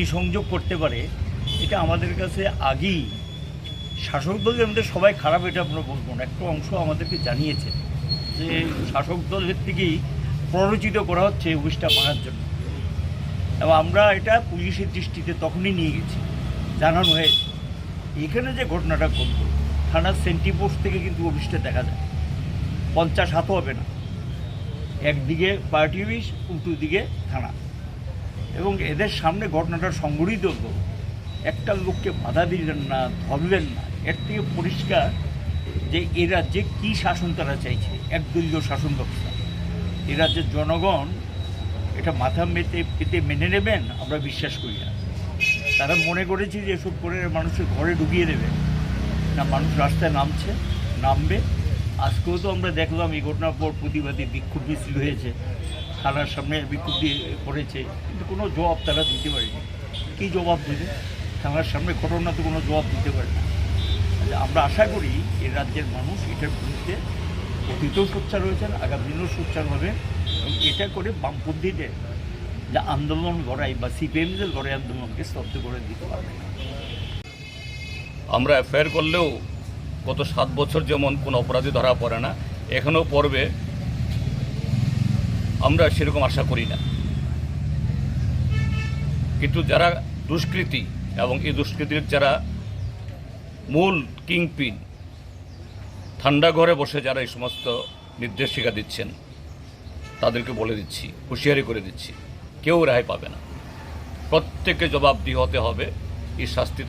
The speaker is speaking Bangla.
অগ্নিসংযোগ করতে পারে, এটা আমাদের কাছে আগেই শাসক দলের মধ্যে সবাই খারাপ, এটা আমরা বলব না। একটা অংশ আমাদেরকে জানিয়েছে যে শাসক দলের থেকেই প্ররোচিত করা হচ্ছে অফিসটা ভাঙার জন্য। এবং আমরা এটা পুলিশের দৃষ্টিতে তখনই নিয়ে গেছি, জানানো হয়েছে। এখানে যে ঘটনাটা ঘটল, থানার সেন্টি পোস্ট থেকে কিন্তু অফিসটা দেখা যায়। পঞ্চাশ হাতও হবে না। একদিকে পার্টি অফিস, উল্টো দিকে থানা। এবং এদের সামনে ঘটনাটা সংঘটিত হতো একটা লোককে বাধা দিলেন না, ধরলেন না। এর থেকে পরিষ্কার যে এ রাজ্যে কী শাসন তারা চাইছে একদলীয় শাসন ব্যবস্থা। এ রাজ্যের জনগণ এটা মাথা মেতে, পেতে মেনে নেবেন, আমরা বিশ্বাস করি না। তারা মনে করেছে যে এসব করে মানুষের ঘরে ঢুকিয়ে দেবে। না, মানুষ রাস্তায় নামছে, নামবে। আজকেও তো আমরা দেখলাম এই ঘটনার পর প্রতিবাদী বিক্ষোভ মিছিল হয়েছে। থানার সামনে বিক্ষোভ দিয়ে করেছে, কিন্তু কোনো জবাব তারা দিতে পারেনি। কী জবাব দেবে? থানার সামনে ঘটনা তো কোনো জবাব দিতে পারে না। আমরা আশা করি এই রাজ্যের মানুষ এটার বিরুদ্ধে অতীতেও সোচ্চার হয়েছেন, আগামী দিনেও সোচ্চার হবে এবং এটা করে বামপন্থীদের যা আন্দোলন গড়াই বা সিপিএমদের গড়াই আন্দোলনকে স্তব্ধ করে দিতে পারবে না। আমরা এফআইআর করলেও গত সাত বছর যেমন কোনো অপরাধী ধরা পড়ে না, এখনও পড়বে। আমরা সেরকম আশা করি না। কিন্তু যারা দুষ্কৃতী এবং এই দুষ্কৃতির যারা মূল কিংপিন, ঠান্ডা ঘরে বসে যারা এই সমস্ত নির্দেশিকা দিচ্ছেন, তাদেরকে বলে দিচ্ছি, হুঁশিয়ারি করে দিচ্ছি, কেউ রেহাই পাবে না। প্রত্যেককে জবাবদিহি হতে হবে, এই শাস্তি